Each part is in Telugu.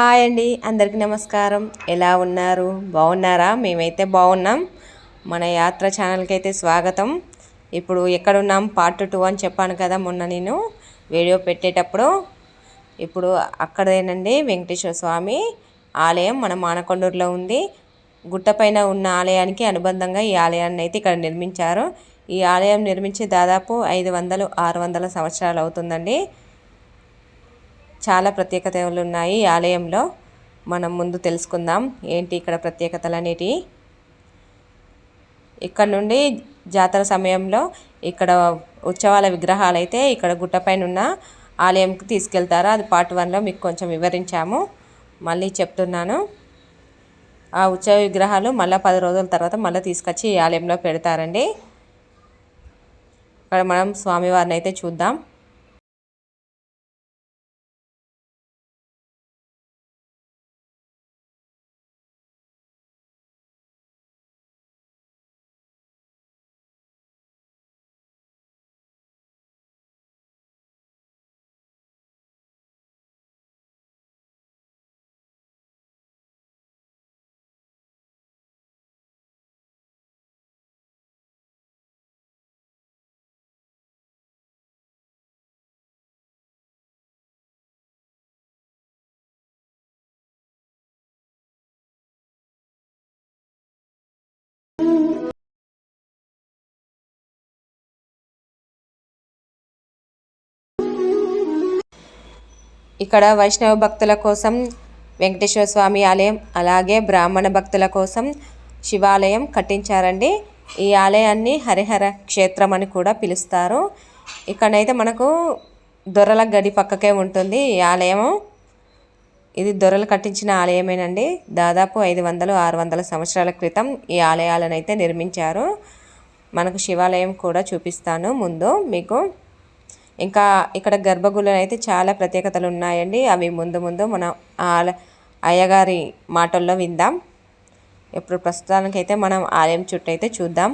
హాయ్ అండి అందరికీ నమస్కారం. ఎలా ఉన్నారు? బాగున్నారా? మేమైతే బాగున్నాం. మన యాత్ర ఛానల్కి అయితే స్వాగతం. ఇప్పుడు ఎక్కడున్నాం? పార్ట్ టూ అని చెప్పాను కదా మొన్న నేను వీడియో పెట్టేటప్పుడు. ఇప్పుడు అక్కడేనండి వెంకటేశ్వర స్వామి ఆలయం మన మానకొండూరులో ఉంది. గుట్టపైన ఉన్న ఆలయానికి అనుబంధంగా ఈ ఆలయాన్ని అయితే ఇక్కడ నిర్మించారు. ఈ ఆలయం నిర్మించి దాదాపు ఐదు వందలు ఆరు వందల సంవత్సరాలు అవుతుందండి. చాలా ప్రత్యేకతలు ఉన్నాయి ఈ ఆలయంలో. మనం ముందు తెలుసుకుందాం ఏంటి ఇక్కడ ప్రత్యేకతలు అనేటివి ఇక్కడ నుండి జాతర సమయంలో ఇక్కడ ఉత్సవాల విగ్రహాలు అయితే ఇక్కడ గుట్టపైన ఉన్న ఆలయంకి తీసుకెళ్తారు. అది పార్ట్ వన్లో మీకు కొంచెం వివరించాము. మళ్ళీ చెప్తున్నాను. ఆ ఉత్సవ విగ్రహాలు మళ్ళీ పది రోజుల తర్వాత మళ్ళీ తీసుకొచ్చి ఈ ఆలయంలో పెడతారండి. ఇక్కడ మనం స్వామివారిని అయితే చూద్దాం. ఇక్కడ వైష్ణవ భక్తుల కోసం వెంకటేశ్వర స్వామి ఆలయం అలాగే బ్రాహ్మణ భక్తుల కోసం శివాలయం కట్టించారండి. ఈ ఆలయాన్ని హరిహర క్షేత్రం అని కూడా పిలుస్తారు. ఇక్కడైతే మనకు దొరల గడి పక్కకే ఉంటుంది ఈ ఆలయం ఇది దొరలు కట్టించిన ఆలయమేనండి. దాదాపు ఐదు వందలు ఆరు వందల సంవత్సరాల క్రితం ఈ ఆలయాలను అయితే నిర్మించారు. మనకు శివాలయం కూడా చూపిస్తాను ముందు మీకు. ఇంకా ఇక్కడ గర్భగుడిలో అయితే చాలా ప్రత్యేకతలు ఉన్నాయండి అవి ముందు ముందు మనం అయ్యగారి మాటల్లో విందాం. ఇప్పుడు ప్రస్తుతానికైతే మనం ఆలయం చుట్టూ అయితే చూద్దాం.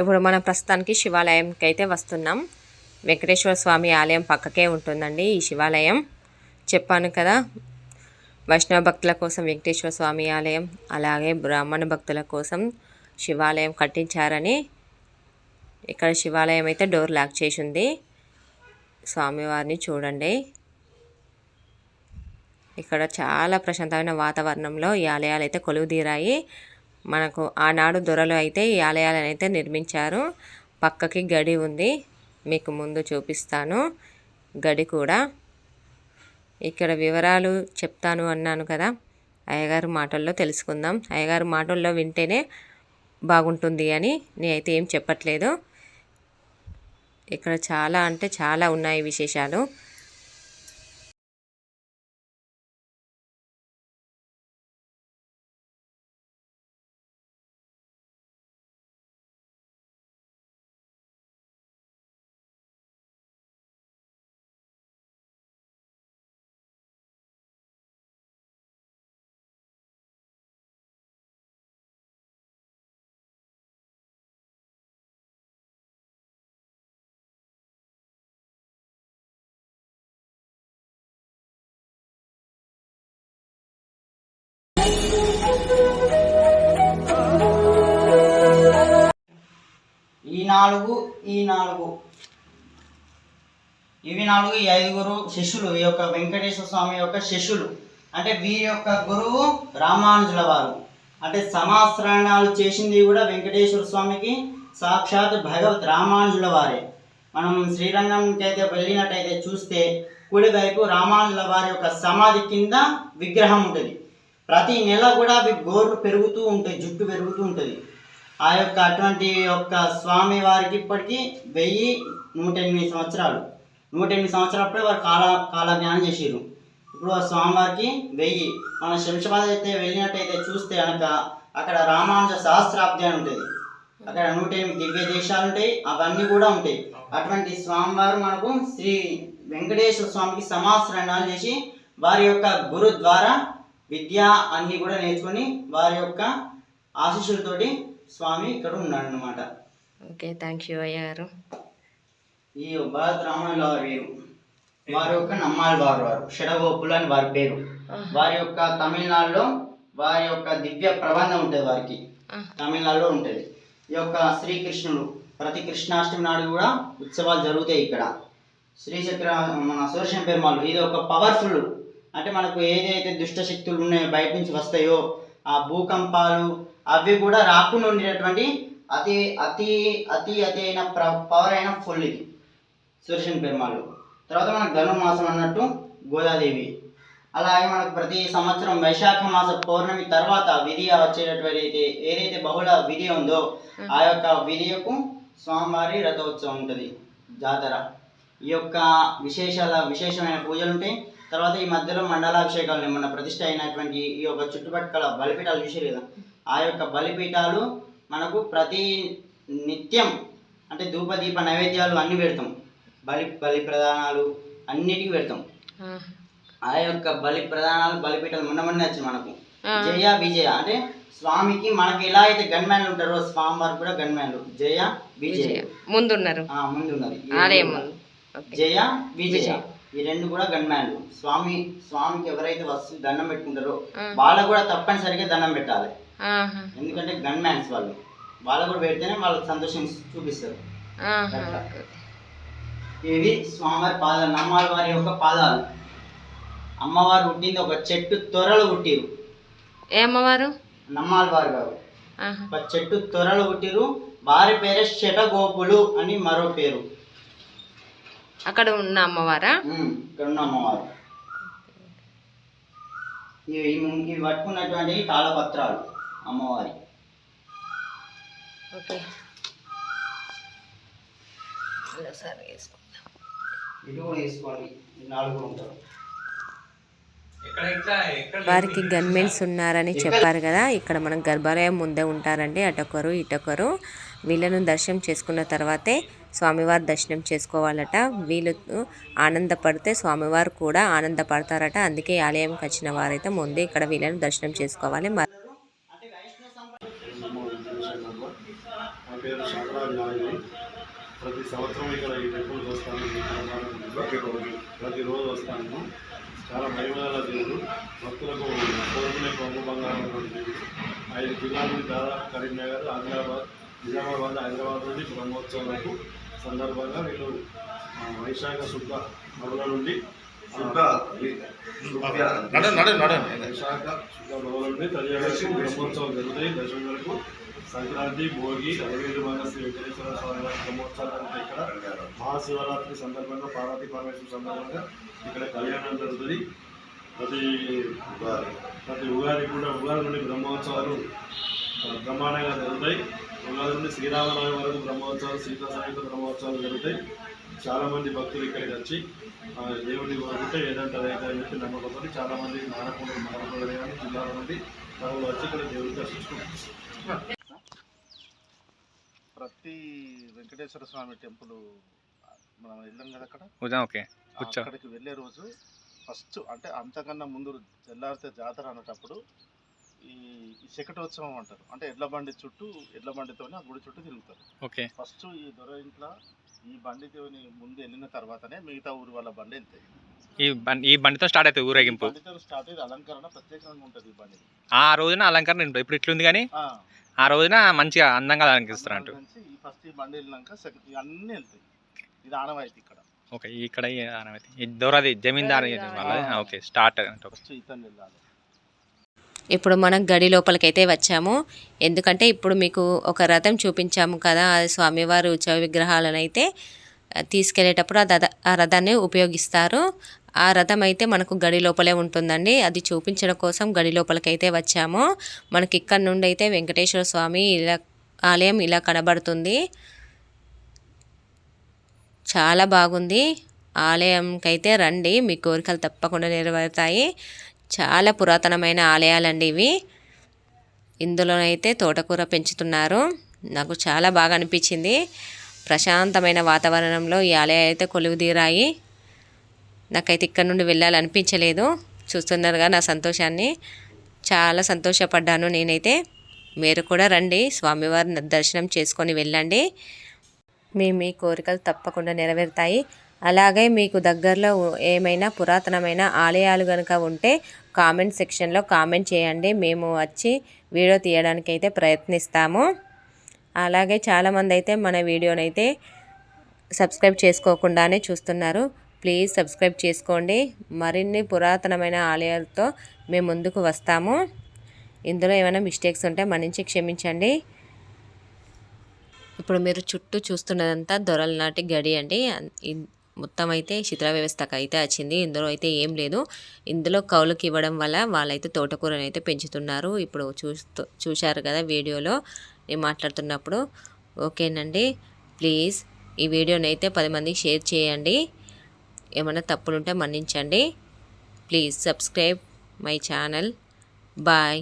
ఇప్పుడు మనం ప్రస్తుతానికి శివాలయంకి అయితే వస్తున్నాం. వెంకటేశ్వర స్వామి ఆలయం పక్కకే ఉంటుందండి ఈ శివాలయం. చెప్పాను కదా వైష్ణవ భక్తుల కోసం వెంకటేశ్వర స్వామి ఆలయం అలాగే బ్రాహ్మణ భక్తుల కోసం శివాలయం కట్టించారని ఇక్కడ శివాలయం అయితే డోర్ లాక్ చేసి ఉంది స్వామివారిని చూడండి. ఇక్కడ చాలా ప్రశాంతమైన వాతావరణంలో ఈ ఆలయాలు అయితే కొలువు తీరాయి మనకు ఆనాడు దొరలు అయితే ఈ ఆలయాలను అయితే నిర్మించారు. పక్కకి గడి ఉంది. మీకు ముందు చూపిస్తాను. గడి కూడా. ఇక్కడ వివరాలు చెప్తాను అన్నాను కదా. అయ్యగారు మాటల్లో తెలుసుకుందాం. అయ్యగారు మాటల్లో వింటేనే బాగుంటుంది అని నేనైతే ఏం చెప్పట్లేదు. ఇక్కడ చాలా అంటే చాలా ఉన్నాయి విశేషాలు. నాలుగు ఈ నాలుగు. ఇవి నాలుగు ఈ ఐదుగురు శిష్యులు ఈ యొక్క వెంకటేశ్వర స్వామి యొక్క శిష్యులు. అంటే వీరి యొక్క గురువు రామానుజుల వారు. అంటే సమాశ్రయణాలు చేసింది కూడా వెంకటేశ్వర స్వామికి సాక్షాత్ భగవత్ రామానుజుల వారే. మనం శ్రీరంగంకి అయితే వెళ్ళినట్టయితే చూస్తే కుడివైపు రామానుజుల వారి యొక్క సమాధి కింద విగ్రహం ఉంటుంది. ప్రతి నెల కూడా అవి గోర్లు పెరుగుతూ ఉంటాయి జుట్టు పెరుగుతూ ఉంటుంది. ఆ యొక్క అటువంటి యొక్క స్వామి వారికి ఇప్పటికీ వెయ్యి నూట ఎనిమిది సంవత్సరాలు. నూట ఎనిమిది సంవత్సరాలప్పుడే వారు కాల కాలజ్ఞానం చేసిరు ఇప్పుడు ఆ స్వామివారికి వెయ్యి. మన శంషాబాద్ అయితే వెళ్ళినట్టయితే చూస్తే కనుక అక్కడ రామానుజ సహస్రాబ్ది అని ఉంటుంది. అక్కడ నూట ఎనిమిది దివ్య దేశాలు ఉంటాయి. అవన్నీ కూడా ఉంటాయి. అటువంటి స్వామివారు మనకు శ్రీ వెంకటేశ్వర స్వామికి సమాశ్రణాలు చేసి వారి యొక్క గురు ద్వారా విద్య అన్నీ కూడా నేర్చుకొని వారి యొక్క ఆశీస్సులతోటి స్వామి ఇక్కడ ఉన్నాడు అనమాట ఓకే థ్యాంక్ యూ అయ్యారు ఈ భరత్ రామాయణ వారి. వీరు యొక్క నమ్మాలి వారు వారు. షడగోపులు అని వారి పేరు. వారి యొక్క తమిళనాడులో వారి యొక్క దివ్య ప్రబంధం ఉంటుంది వారికి. తమిళనాడులో ఉంటుంది. ఈ యొక్క శ్రీకృష్ణుడు ప్రతి కృష్ణాష్టమి నాడు కూడా ఉత్సవాలు జరుగుతాయి ఇక్కడ. శ్రీచక్ర మన సుదర్శన పెరుమాళ్ళు ఇది ఒక పవర్ఫుల్ అంటే మనకు ఏదైతే దుష్ట శక్తులు ఉన్నాయో బయట నుంచి వస్తాయో భూకంపాలు అవి కూడా రాకుండా ఉండేటటువంటి అతి అతి అతి అతి అయిన పవర్ అయిన ఫుల్ ఇది. సుదర్శన పెరుమాళ్ళు. తర్వాత మనకు ధనుర్మాసం అన్నట్టు గోదాదేవి. అలాగే మనకు ప్రతి సంవత్సరం వైశాఖ మాస పౌర్ణమి తర్వాత విధియ వచ్చేటటువంటి అయితే- ఏదైతే బహుళ విధి ఉందో ఆ యొక్క విధియకు స్వామివారి రథోత్సవం ఉంటుంది. జాతర. ఈ యొక్క విశేషాల విశేషమైన పూజలు ఉంటాయి తర్వాత ఈ మధ్యలో మండలాభిషేకాలు. మొన్న ప్రతిష్ట అయినటువంటి ఈ యొక్క చుట్టుపక్కల బలిపీఠాలు చూసారు కదా? ఆ యొక్క బలిపీఠాలు మనకు ప్రతి నిత్యం అంటే ధూప దీప నైవేద్యాలు అన్ని పెడతాం. బలి బలి ప్రదానాలు అన్నిటికీ పెడతాం. ఆ యొక్క బలి ప్రధానాలు బలిపీఠాలు మొన్న మొన్న వచ్చింది మనకు. జయ విజయ అంటే స్వామికి మనకి ఎలా అయితే గన్మ్యాన్లు ఉంటారో స్వామి వారికి కూడా గన్మ్యాన్లు. జయ విజయ. ముందున్నారు. ఆ, ముందు ఉన్నారు ఈ ఆలయం. రెండు ముందు కూడా. ఓకే జయ విజయ. ఈ రెండు కూడా గన్మ్యాన్లు స్వామి స్వామికి ఎవరైతే వస్తు దండం పెట్టుకుంటారో వాళ్ళకు కూడా తప్పనిసరిగా దండం పెట్టాలి. ఎందుకంటే గన్ మ్యాన్స్ వాళ్ళు. వాళ్ళకు కూడా పెడితేనే వాళ్ళకి సంతోషం చూపిస్తారు. ఇవి స్వామివారి పాదాలు నమ్మాలి వారి యొక్క పాదాలు. అమ్మవారు పుట్టింది ఒక చెట్టు త్వరలు పుట్టిరు. ఏ అమ్మవారు? నమ్మాలి వారు గారు ఒక చెట్టు త్వరలు పుట్టిరు. వారి పేరే శటగోపులు అని మరో పేరు. అక్కడ ఉన్న అమ్మవారా? ఉమ్, ఇక్కడ ఉన్న అమ్మవారు. ఇవి ఇవి- ఇవి పట్టుకున్నటువంటి తాళపత్రాలు అమ్మవారి. ఓకే. ఒకసారి వేసుకుందాం. ఇటు కూడా వేసుకోండి. ఈ నాలుగు ఉంటారు. వారికి గన్మెన్స్ ఉన్నారని చెప్పారు కదా. ఇక్కడ మనం గర్భాలయం ముందే ఉంటారండి. అటొకరు ఇటొకరు. వీళ్ళను దర్శనం చేసుకున్న తర్వాతే స్వామివారి దర్శనం చేసుకోవాలట. వీళ్ళు ఆనందపడితే స్వామివారు కూడా ఆనందపడతారట. అందుకే ఆలయంకి వచ్చిన వారైతే ముందే ఇక్కడ వీళ్ళను దర్శనం చేసుకోవాలి. మరి ప్రతి సంవత్సరం ఇక్కడ ఈ టెంపుల్ వస్తాను ప్రతిరోజు ప్రతిరోజు వస్తాను చాలా మహిమగల దేవుడు భక్తులకు కోరుకునే కొంగు బంగారం ఐదు జిల్లాల నుండి దాదాపు కరీంనగర్ ఆదిలాబాద్ నిజామాబాద్ హైదరాబాద్ నుండి బ్రహ్మోత్సవాలకు సందర్భంగా వీళ్ళు వైశాఖ శుద్ధ మొదల నుండి శుద్ధ వైశాఖ శుద్ధ మొదల నుండి తదియాలకు బ్రహ్మోత్సవం జరుగుతాయి. దశమి వరకు సంక్రాంతి భోగి అరవైదు మన శ్రీ వెంకటేశ్వర స్వామి వారి బ్రహ్మోత్సవాలు ఇక్కడ మహాశివరాత్రి సందర్భంగా పార్వతీ పరమేశ్వర సందర్భంగా ఇక్కడ కళ్యాణం జరుగుతుంది. ప్రతి ప్రతి ఉగాది కూడా ఉగాది నుండి బ్రహ్మోత్సవాలు బ్రహ్మాండంగా జరుగుతాయి. ఉగాది నుండి శ్రీరామనవమి వరకు బ్రహ్మోత్సవాలు సీతా సమేత బ్రహ్మోత్సవాలు జరుగుతాయి. చాలా మంది భక్తులు ఇక్కడికి వచ్చి దేవుడిని కోరుకుంటే ఏదంటే అదైతే అని చెప్పి నమ్మకంతో చాలా మంది నానకుండా నానకుండా కానీ జిల్లాల నుండి తమలో వచ్చి ఇక్కడ దేవుడిని దర్శించుకుంటారు ప్రతి వెంకటేశ్వర స్వామి టెంపుల్ మనం వెళ్ళాం కదా అక్కడ? ఓకే. అక్కడికి వెళ్ళే రోజు ఫస్ట్ అంటే అంతకన్నా ముందు తెల్లారితే జాతర అనేటప్పుడు ఈ శకటోత్సవం అంటారు. అంటే ఎడ్ల బండి చుట్టూ ఎడ్ల బండితోనే ఆ గుడి చుట్టూ తిరుగుతారు. ఓకే. ఫస్ట్ ఈ దొర ఇంట్లో ఈ బండితోని ముందు వెళ్ళిన తర్వాతనే మిగతా ఊరి వాళ్ళ బండి వెళ్తాయి ఈ బండి ఈ బండితో స్టార్ట్ అవుతుంది ఊరేగింపు? బండితో స్టార్ట్ అయ్యి అలంకరణ ప్రత్యేకంగా ఉంటుంది ఈ బండి. ఆ రోజున అలంకరణ ఉంటుంది ఇప్పుడు ఇట్లుంది కానీ ఆ, ఆ రోజున మంచిగా అందంగా అనిపిస్తున్నట్టు నుంచి ఈ ఫస్ట్ ఈ బండి వెళ్ళినాక సెకండ్ అన్నీ వెళ్తాయి. ఇది ఆనవాయితీ ఇక్కడ. ఓకే ఇక్కడ ఈ ఆనవాయితీ. ఈ దూరది జమీందారు వాళ్ళది? ఓకే స్టార్ట్ అంటే ఫస్ట్ ఇతను వెళ్ళాలి. ఇప్పుడు మనం గడి లోపలికైతే వచ్చాము. ఎందుకంటే ఇప్పుడు మీకు ఒక రథం చూపించాము కదా స్వామివారి ఉత్సవ విగ్రహాలను అయితే తీసుకెళ్ళేటప్పుడు తీసుకెళ్ళేటప్పుడు ఆ రథ ఆ రథాన్ని ఉపయోగిస్తారు. ఆ రథం అయితే మనకు గడి లోపలే ఉంటుందండి. అది చూపించడం కోసం గడి లోపలికైతే వచ్చాము. మనకి ఇక్కడ నుండి అయితే వెంకటేశ్వర స్వామి ఇలా ఆలయం ఇలా కనబడుతుంది. చాలా బాగుంది. ఆలయంకైతే రండి మీ కోరికలు తప్పకుండా నెరవేరుతాయి. చాలా పురాతనమైన ఆలయాలండి ఇవి. ఇందులోనైతే తోటకూర పెంచుతున్నారు. నాకు చాలా బాగా అనిపించింది. ప్రశాంతమైన వాతావరణంలో ఈ ఆలయాలు అయితే కొలువు తీరాయి నాకైతే ఇక్కడ నుండి వెళ్ళాలనిపించలేదు. చూస్తున్నారుగా నా సంతోషాన్ని. చాలా సంతోషపడ్డాను నేనైతే. మీరు కూడా రండి. స్వామివారిని దర్శనం చేసుకొని వెళ్ళండి. మీ మీ కోరికలు తప్పకుండా నెరవేరుతాయి. అలాగే మీకు దగ్గరలో ఏమైనా పురాతనమైన ఆలయాలు కనుక ఉంటే కామెంట్ సెక్షన్లో కామెంట్ చేయండి. మేము వచ్చి వీడియో తీయడానికి అయితే ప్రయత్నిస్తాము. అలాగే చాలామంది అయితే మన వీడియోనైతే సబ్స్క్రైబ్ చేసుకోకుండానే చూస్తున్నారు. ప్లీజ్ సబ్స్క్రైబ్ చేసుకోండి. మరిన్ని పురాతనమైన ఆలయాలతో మేము ముందుకు వస్తాము. ఇందులో ఏమైనా మిస్టేక్స్ ఉంటే మనించి క్షమించండి. ఇప్పుడు మీరు చుట్టూ చూస్తున్నదంతా దొరలనాటి గడి అండి. మొత్తం అయితే శిథిల వ్యవస్థకు అయితే వచ్చింది. ఇందులో అయితే ఏం లేదు. ఇందులో కౌలుకి ఇవ్వడం వల్ల వాళ్ళైతే తోటకూరని అయితే పెంచుతున్నారు. ఇప్పుడు చూస్తూ చూశారు కదా వీడియోలో నేను మాట్లాడుతున్నప్పుడు. ఓకేనండి. ప్లీజ్ ఈ వీడియోని అయితే పది మందికి షేర్ చేయండి. ఏమైనా తప్పులుంటే మన్నించండి. Please subscribe my channel. Bye.